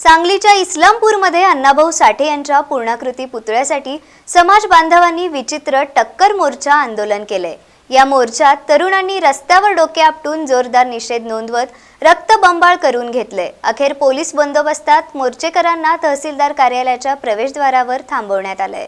सांगलीच्या इस्लामपूरमध्ये अण्णाभाऊ साठे यांच्या पूर्णाकृती पुतळ्यासाठी समाज बांधवांनी विचित्र टक्कर मोर्चा आंदोलन केलंय. या मोर्चात तरुणांनी रस्त्यावर डोके आपटून जोरदार निषेध नोंदवत रक्तबंबाळ करून घेतले अखेर पोलीस बंदोबस्तात मोर्चेकरांना तहसीलदार कार्यालयाच्या प्रवेशद्वारावर थांबवण्यात आलंय.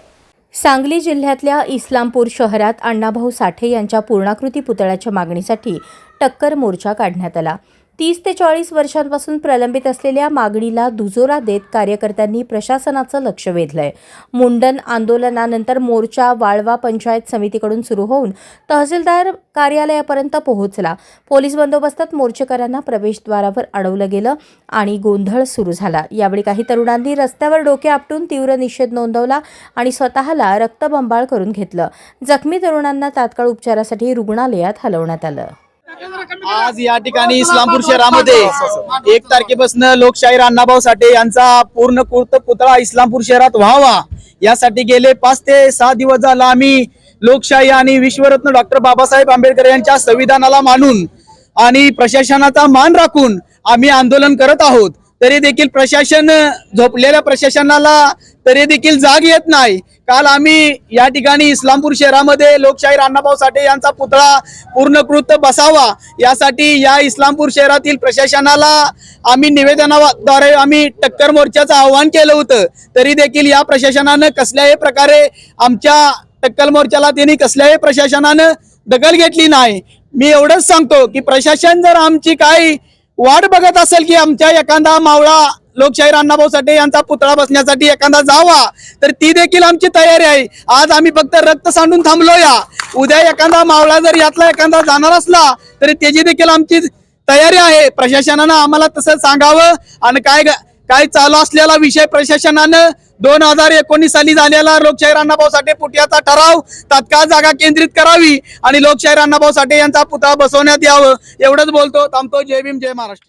सांगली जिल्ह्यातल्या इस्लामपूर शहरात अण्णाभाऊ साठे यांच्या पूर्णाकृती पुतळ्याच्या मागणीसाठी टक्कर मोर्चा काढण्यात आला. तीस ते चाळीस वर्षांपासून प्रलंबित असलेल्या मागणीला दुजोरा देत कार्यकर्त्यांनी प्रशासनाचं लक्ष वेधलंय. मुंडन आंदोलनानंतर मोर्चा वाळवा पंचायत समितीकडून सुरू होऊन तहसीलदार कार्यालयापर्यंत पोहोचला. पोलीस बंदोबस्तात मोर्चेकरांना प्रवेशद्वारावर अडवलं गेलं आणि गोंधळ सुरू झाला. यावेळी काही तरुणांनी रस्त्यावर डोके आपटून तीव्र निषेध नोंदवला आणि स्वतःला रक्तबंबाळ करून घेतलं. जखमी तरुणांना तात्काळ उपचारासाठी रुग्णालयात हलवण्यात आलं. आज या ठिकाणी इस्लामपूर शहरामध्ये एक तारखेपासून लोकशाहीर अण्णाभाऊ साठे यांचा पूर्ण कुर्त पुतळा इस्लामपूर शहरात व्हावा. यासाठी गेले पाच ते सहा दिवस झाला आम्ही लोकशाही आणि विश्वरत्न डॉक्टर बाबासाहेब आंबेडकर यांच्या संविधानाला मानून आणि प्रशासनाचा मान राखून आम्ही आंदोलन करत आहोत. तरी देखील प्रशासन झोपलेल्या प्रशासनाला तरी देखील जाग येत नाही. काल आम्ही या ठिकाणी इस्लामपूर शहरामध्ये लोकशाहीर अण्णाभाऊ साठे यांचा पुतळा पूर्णकृत बसावा यासाठी या इस्लामपूर शहरातील प्रशासनाला आम्ही निवेदनाद्वारे आम्ही टक्कर मोर्चाचं आव्हान केलं होतं. तरी देखील या प्रशासनानं कसल्याही प्रकारे आमच्या टक्कल मोर्चाला त्यांनी कसल्याही प्रशासनानं दखल घेतली नाही. मी एवढंच सांगतो की प्रशासन जर आमची काही वाट बघत असेल की आमच्या एखादा मावळा लोकशाहीर अण्णाभाऊ साठे यांचा पुतळा बसण्यासाठी एखादा जावा तर ती देखील आमची तयारी आहे. आज आम्ही फक्त रक्त सांडून थांबलो या उद्या एखादा मावळा जर यातला एखादा जाणार असला तरी त्याची देखील आमची तयारी आहे. प्रशासनानं आम्हाला तसं सांगावं आणि काय काय चालू असलेला विषय प्रशासनानं दोन हजार एकोणीस साली झालेला लोकशाहीर अण्णाभाऊ साठे पुतळ्याचा ठराव तात्काळ जागा केंद्रित करावी आणि लोकशाहीर अण्णाभाऊ साठे यांचा पुतळा बसवण्यात यावं. एवढंच बोलतो. थांबतो. जय भीम जय महाराष्ट्र.